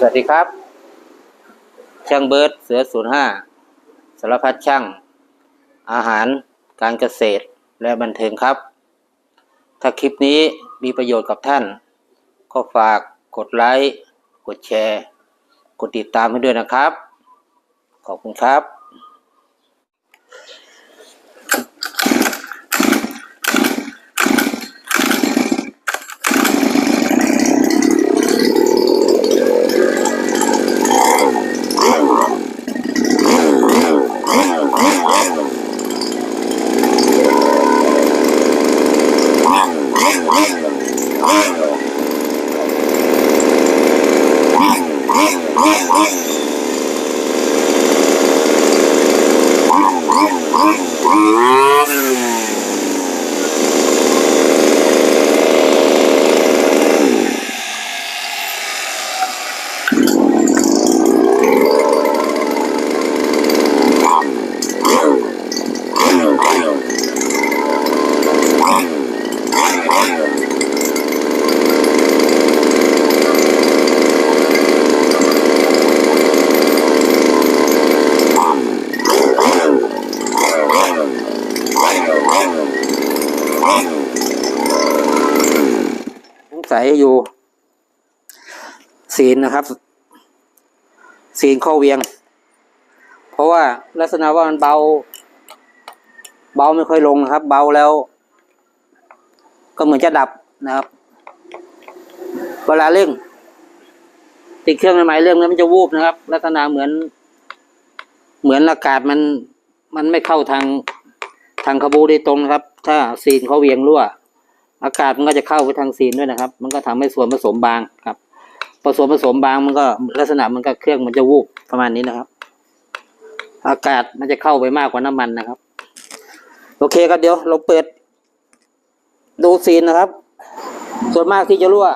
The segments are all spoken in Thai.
สวัสดีครับ ช่างเบิร์ดเสือศูนย์ห้าสารพัดช่าง อาหารการเกษตรและบันเทิงครับ ถ้าคลิปนี้มีประโยชน์กับท่าน ก็ฝากกดไลค์ กดแชร์ กดติดตามให้ด้วยนะครับ ขอบคุณครับ สงสัยอยู่ ศีลนะครับ ศีลข้อเวียง เพราะว่าลักษณะว่ามันเบา เบาไม่ค่อยลงนะครับ เบาแล้ว ก็เหมือนจะดับนะครับ เวลาเร่ง ติดเครื่องใหม่ๆเรื่องนั้นมันจะวูบนะครับ ลักษณะเหมือน เหมือนอากาศมันมันไม่เข้าทางทางขบูโดยตรงนะครับ ถ้าซีนเขาเวียงรั่ว อากาศมันก็จะเข้าไปทางซีนด้วยนะครับ มันก็ทำให้ส่วนผสมบางครับพอส่วนผสมบางมันก็ลักษณะมันก็เครื่องมันจะวูบประมาณนี้นะครับ อากาศมันจะเข้าไปมากกว่าน้ำมันนะครับ โอเคครับเดี๋ยวเราเปิด ดูซีนนะครับ ส่วนมากที่จะรั่ว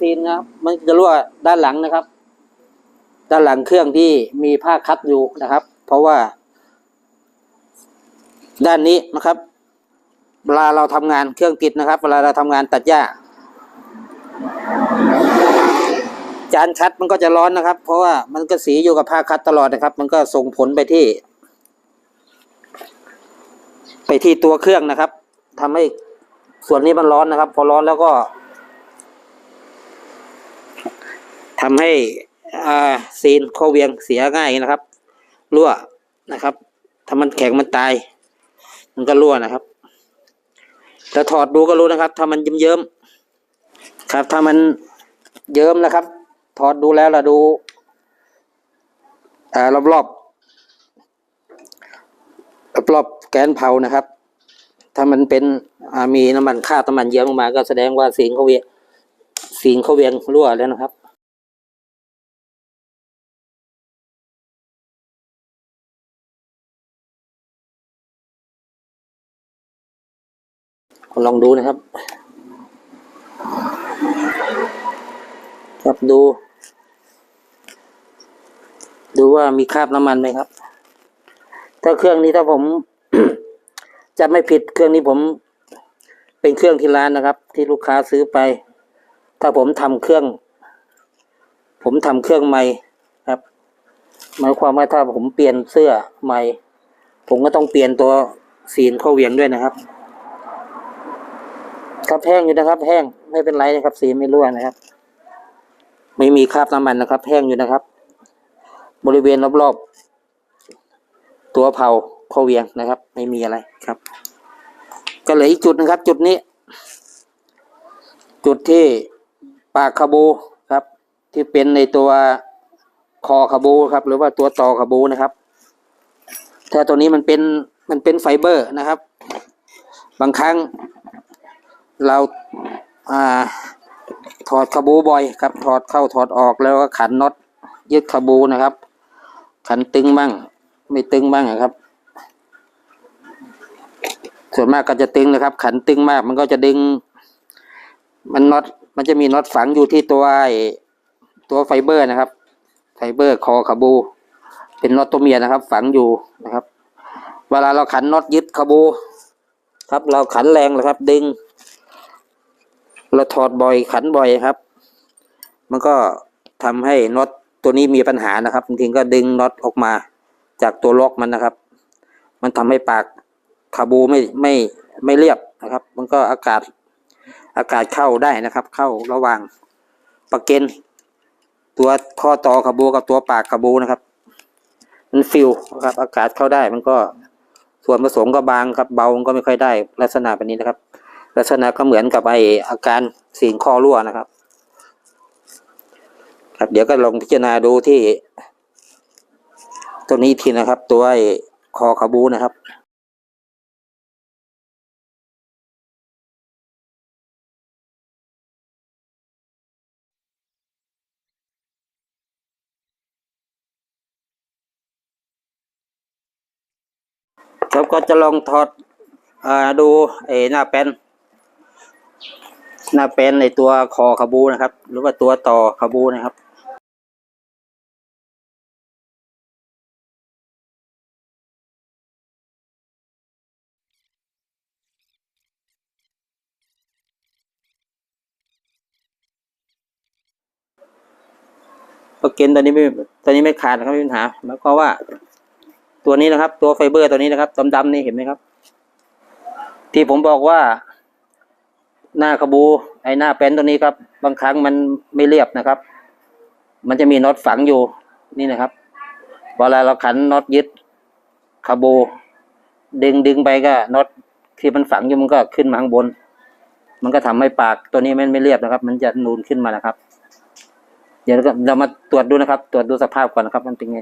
ซีนนะครับ มันจะรั่วด้านหลังนะครับ ด้านหลังเครื่องที่มีผ้าคัดอยู่นะครับ เพราะว่า ด้านนี้นะครับ เวลาเราทำงานเครื่องติดนะครับ เวลาเราทำงานตัดหญ้า จานคัดมันก็จะร้อนนะครับ เพราะว่ามันก็สีอยู่กับผ้าคัดตลอดนะครับ มันก็ส่งผลไปที่ ไปที่ตัวเครื่องนะครับทำให้ส่วนนี้มันร้อนนะครับ พอร้อนแล้วก็ทำให้อ่าซีนข้อเวียงเสียง่ายนะครับรั่วนะครับ ถ้ามันแข็งมันตาย มันก็รั่วนะครับ แต่ถอดดูก็รู้นะครับ ถ้ามันเยิ้มๆครับ ถ้ามันเยิ้มนะครับ ถอดดูแล้วเราดูอ่ารอบรอบรอบรอบๆแกนเผานะครับ ถ้ามันเป็นมีน้ำมันคราบน้ำมันเยิ้มออกมา ก็แสดงว่าสีเขาเวียงสีเขาเวียงรั่วแล้วนะครับ ลองดูนะครับ ครับดู ดูว่ามีคราบน้ำมันไหมครับ ถ้าเครื่องนี้ถ้าผมจะไม่ผิดเครื่องนี้ผม เป็นเครื่องที่ร้านนะครับ ที่ลูกค้าซื้อไป ถ้าผมทำเครื่อง ผมทำเครื่องใหม่ครับ หมายความว่าถ้าผมเปลี่ยนเสื้อใหม่ ผมก็ต้องเปลี่ยนตัวสีนเข้าเวียงด้วยนะครับ ครับแห้งอยู่นะครับ แห้งไม่เป็นไรนะครับ สีไม่รั่วนะครับ ไม่มีคราบน้ำมันนะครับ แห้งอยู่นะครับ บริเวณรอบๆตัวเผาข้อเวียงนะครับ ไม่มีอะไรครับ ก็เหลืออีกจุดนะครับ จุดนี้ จุดที่ปากขบูครับ ที่เป็นในตัวคอขบูครับ หรือว่าตัวต่อขบูนะครับถ้าตัวนี้มันเป็นมันเป็นไฟเบอร์นะครับ บางครั้ง เราอ่าถอดขบูบ่อยครับถอดเข้าถอดออกแล้วก็ขันน็อตยึดขบูนะครับ ขันตึงบ้าง ไม่ตึงบ้างอครับ ส่วนมากก็จะตึงนะครับ ขันตึงมากมันก็จะดึง มันน็อตมันจะมีน็อตฝังอยู่ที่ตัวไอตัวไฟเบอร์นะครับ ไฟเบอร์คอขบู เป็นน็อตตัวเมียนะครับ ฝังอยู่นะครับ เวลาเราขันน็อตยึดขบู ครับ เราขันแรงเลยครับ ดึง เราถอดบ่อยขันบ่อยครับ มันก็ทำให้น็อตตัวนี้มีปัญหานะครับบางทีก็ดึงน็อตออกมาจากตัวล็อกมันนะครับ มันทำให้ปากคาบูไม่ไม่ไม่เรียบนะครับ มันก็อากาศอากาศเข้าได้นะครับ เข้าระหว่างปากเกนตัวข้อต่อคาบูกับตัวปากคาบูนะครับ มันฟิลนะครับ อากาศเข้าได้มันก็ส่วนผสมก็บางครับ เบามันก็ไม่ค่อยได้ลักษณะแบบนี้นะครับ ลักษณะก็เหมือนกับไออาการสีงข้อรั่วนะครับ ครับ เดี๋ยวก็ลองพิจารณาดูที่ ตัวนี้ทีนะครับ ตัวไอคอคาบูนะครับครับก็จะลองถอดอดูไอ้หน้าแป้น หน้าแป้นในตัวคอคาบูนะครับ หรือว่าตัวต่อคาบูนะครับประเก็นตัวนี้ไม่ตัวนี้ไม่ขาดนะครับไม่มีปัญหาหมายความว่า ตัวนี้นะครับ ตัวไฟเบอร์ตัวนี้นะครับดำๆนี่เห็นไหมครับ ที่ผมบอกว่า หน้าขบู ไอ้หน้าแป้นตัวนี้ครับ บางครั้งมันไม่เรียบนะครับ มันจะมีน็อตฝังอยู่นี่นะครับเวลาเราขันน็อตยึดขบูดึงดึงไปก็น็อตที่มันฝังอยู่มันก็ขึ้นมาข้างบน มันก็ทำให้ปากตัวนี้มันไม่เรียบนะครับ มันจะนูนขึ้นมานะครับ เดี๋ยวเรามาตรวจดูนะครับ ตรวจดูสภาพก่อนนะครับ มันเป็นไง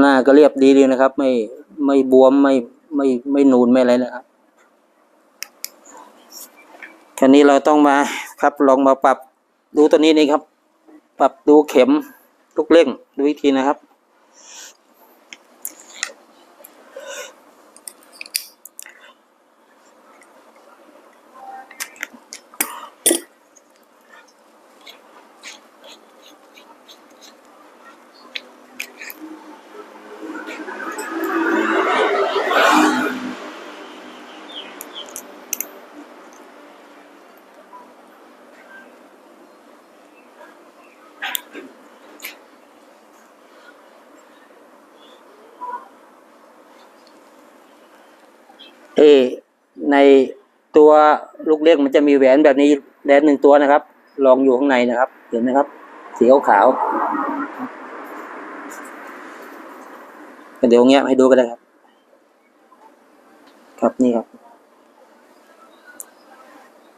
หน้าก็เรียบดีดีนะครับ ไม่ไม่บวมไม่ไม่ไม่นูนไม่อะไรนะครับคราวนี้เราต้องมาครับลองมาปรับดูตัวนี้นี่ครับ ปรับดูเข็มลูกเล่งดูวิธีนะครับ เอในตัวลูกเลี้ยงมันจะมีแหวนแบบนี้แหวนหนึ่งตัวนะครับ ลองอยู่ข้างในนะครับ เห็นไหมครับ สีขาวๆเดี๋ยวเงี้ยให้ดูกันเลยครับ ครับนี่ครับ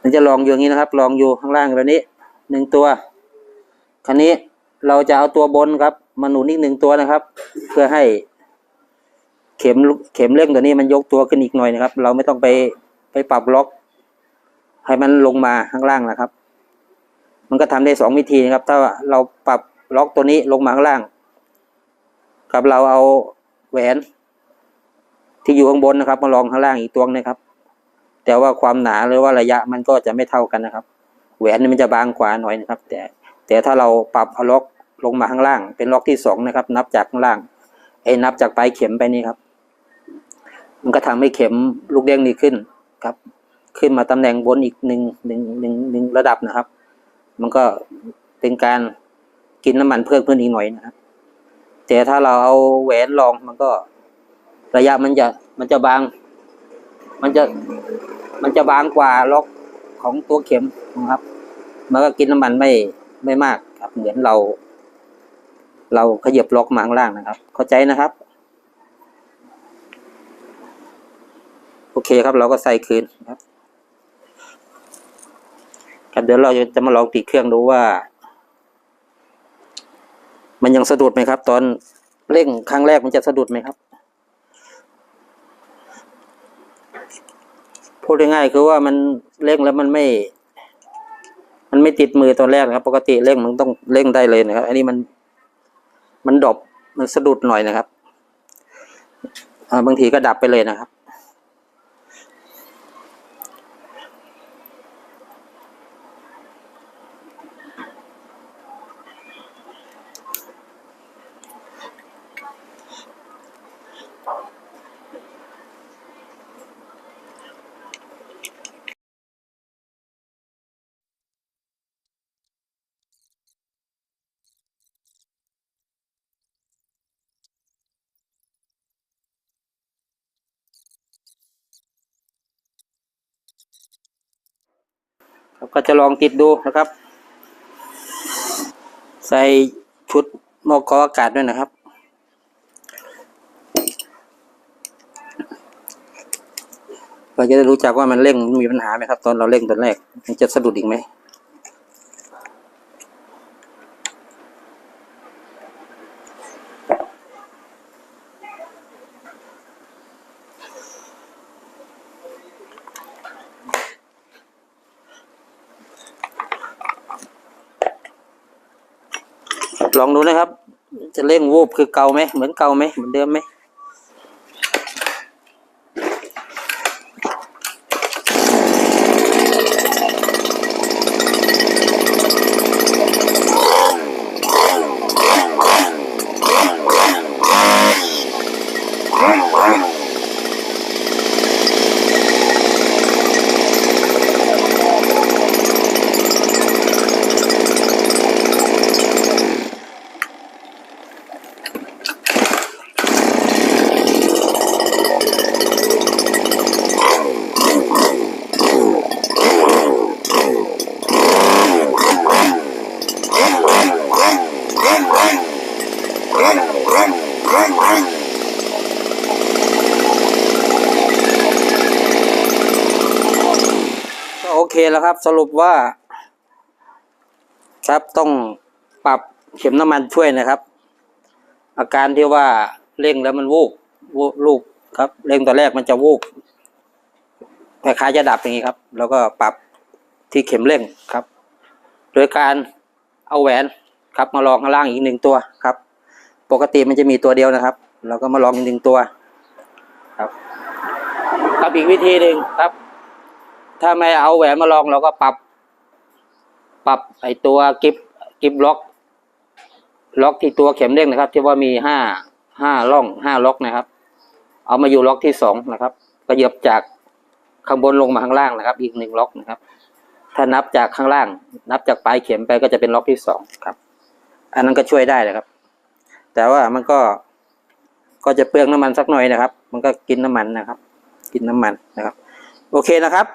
มันจะลองอยู่อย่างนี้นะครับ ลองอยู่ข้างล่างแบบนี้หนึ่งตัวคันนี้เราจะเอาตัวบนครับ มาหนุนอีกหนึ่งตัวนะครับ เพื่อให้ เข็มเข็มเร่งตัวนี้มันยกตัวขึ้นอีกหน่อยนะครับ เราไม่ต้องไปไปปรับล็อก ให้มันลงมาข้างล่างนะครับ มันก็ทำได้สองวิธีนะครับ ถ้าเราปรับล็อกตัวนี้ลงมาข้างล่าง กับเราเอาแหวน ที่อยู่ข้างบนนะครับ มาลองข้างล่างอีกตัวนะครับ แต่ว่าความหนาหรือว่าระยะมันก็จะไม่เท่ากันนะครับ แหวนมันจะบางกว่าหน่อยนะครับ แต่แต่ถ้าเราปรับเอาล็อกลงมาข้างล่าง เป็นล็อกที่สองนะครับ นับจากข้างล่างไอ้นับจากปลายเข็มไปนี่ครับ มันก็ทำให้เข็มลูกเด้งนี้ขึ้นครับ ขึ้นมาตำแหน่งบนอีกหนึ่งหนึ่งหนึ่งหนึ่งระดับนะครับ มันก็เป็นการกินน้ำมันเพิ่มขึ้นอีกหน่อยนะครับ แต่ถ้าเราเอาแหวนรองมันก็ระยะมันจะมันจะบาง มันจะมันจะบางกว่าล็อกของตัวเข็มนะครับ มันก็กินน้ำมันไม่ไม่มากครับ เหมือนเรา เราขยับล็อกมาข้างล่างนะครับ เข้าใจนะครับ โอ เคครับเราก็ใส่คืนครับครับเดี๋ยวเราจะมาลองติดเครื่องดูว่า มันยังสะดุดไหมครับ ตอนเร่งครั้งแรกมันจะสะดุดไหมครับพูดง่ายๆคือว่ามันเร่งแล้วมันไม่ มันไม่ติดมือตอนแรกนะครับ ปกติเร่งมันต้องเร่งได้เลยนะครับ อันนี้มันมันดรอปมันสะดุดหน่อยนะครับบางทีก็ดับไปเลยนะครับ เราก็จะลองติดดูนะครับ ใส่ชุดหมอกกออากาศด้วยนะครับ เราจะได้รู้จักว่ามันเร่งมีปัญหาไหมครับ ตอนเราเร่งตอนแรกมันจะสะดุดอีกไหม ลองดูนะครับ จะเร่งวูบคือเก่าไหมเหมือนเก่าไหมเหมือนเดิมไหม ก็โอเคแล้วครับสรุปว่า ครับต้องปรับเข็มน้ำมันช่วยนะครับ อาการที่ว่าเร่งแล้วมันวูบวูบลูกครับเร่งตอนแรกมันจะวูบคล้ายๆจะดับอย่างนี้ครับ แล้วก็ปรับที่เข็มเร่งครับ โดยการเอาแหวนครับมาลองข้างล่างอีกหนึ่งตัวครับ ปกติมันจะมีตัวเดียวนะครับ เราก็มาลองอีกหนึ่งตัว ครับครับอีกวิธีหนึ่งครับ ถ้าไม่เอาแหวนมาลองเราก็ปรับ ปรับไอตัวกิฟกิฟล็อก ล็อกที่ตัวเข็มเร่งนะครับ ที่ว่ามีห้าห้าล่องห้าล็อกนะครับ เอามาอยู่ล็อกที่สองนะครับกระเหยียบจากข้างบนลงมาข้างล่างนะครับ อีกหนึ่งล็อกนะครับ ถ้านับจากข้างล่าง นับจากปลายเข็มไปก็จะเป็นล็อกที่สองครับ อันนั้นก็ช่วยได้เลยครับ แต่ว่ามันก็ก็จะเปลืองน้ำมันสักหน่อยนะครับ มันก็กินน้ำมันนะครับ กินน้ำมันนะครับ โอเคนะครับ